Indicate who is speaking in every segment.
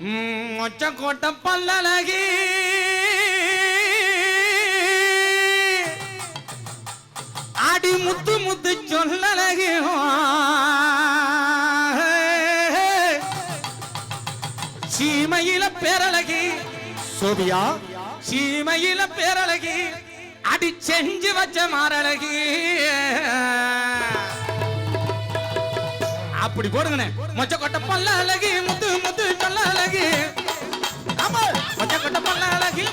Speaker 1: மொச்சக்கோட்டை பல்லழகி. ஆடி முத்து முத்து சொல்லழகி. சீமையில பேரழகி.
Speaker 2: Sophia?
Speaker 1: சீமையில பேரழகி. அடி செஞ்சு வச்ச மாரழகி. அப்படி போடுங்கண்ணே. மொச்ச கொட்ட பல்ல அழகி முத்து அழகு. அமல் மச்ச கொண்ட பண்ண அழகு.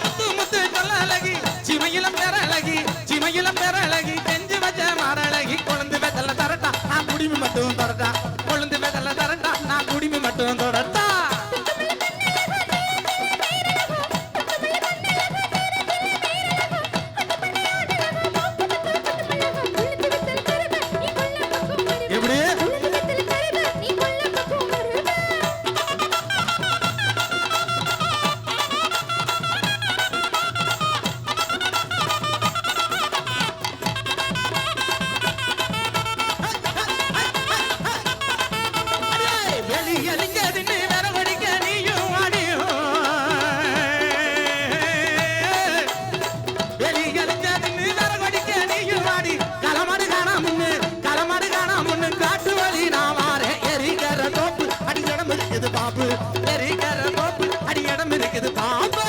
Speaker 1: பாம்பு. எரிக்கிற பாம்பு. அடி இடம் இருக்குது பாம்பு.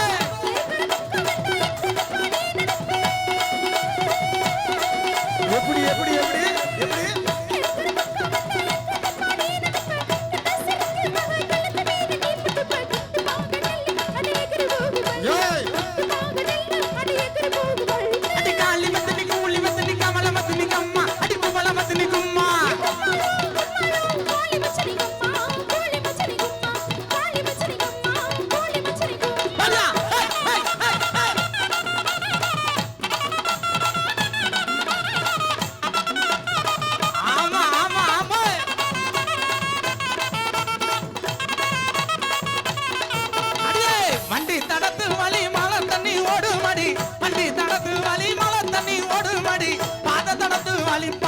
Speaker 2: எப்படி எப்படி
Speaker 1: Malipa.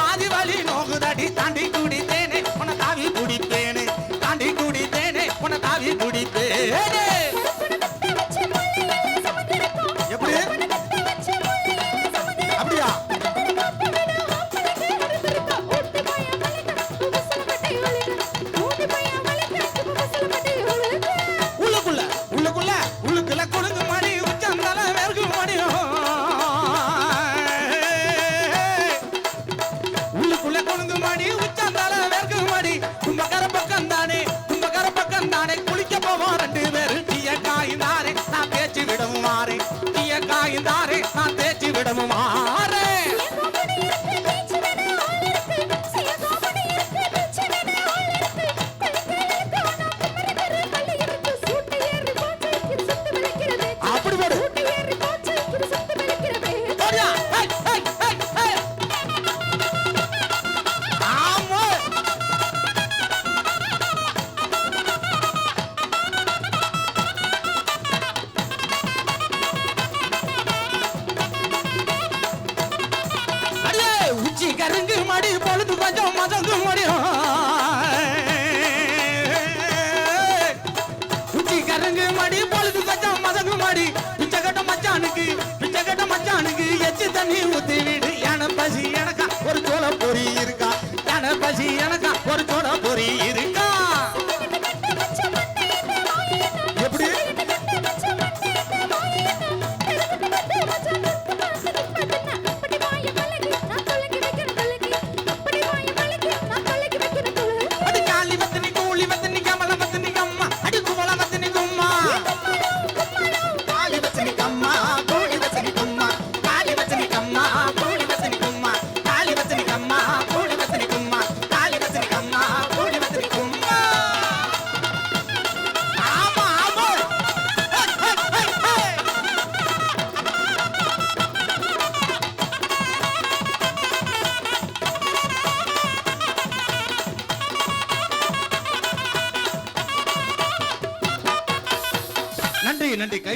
Speaker 1: பஞ்சம் மதந்து முடியும் குச்சி கரங்கு மடி பொழுது பஞ்சம் மதங்கு மடி. பிச்சை கட்ட மச்சானுக்கு பிச்சை கட்ட மச்சானுக்கு எச்சு தண்ணி ஊத்தி நன்றி நன்றி கை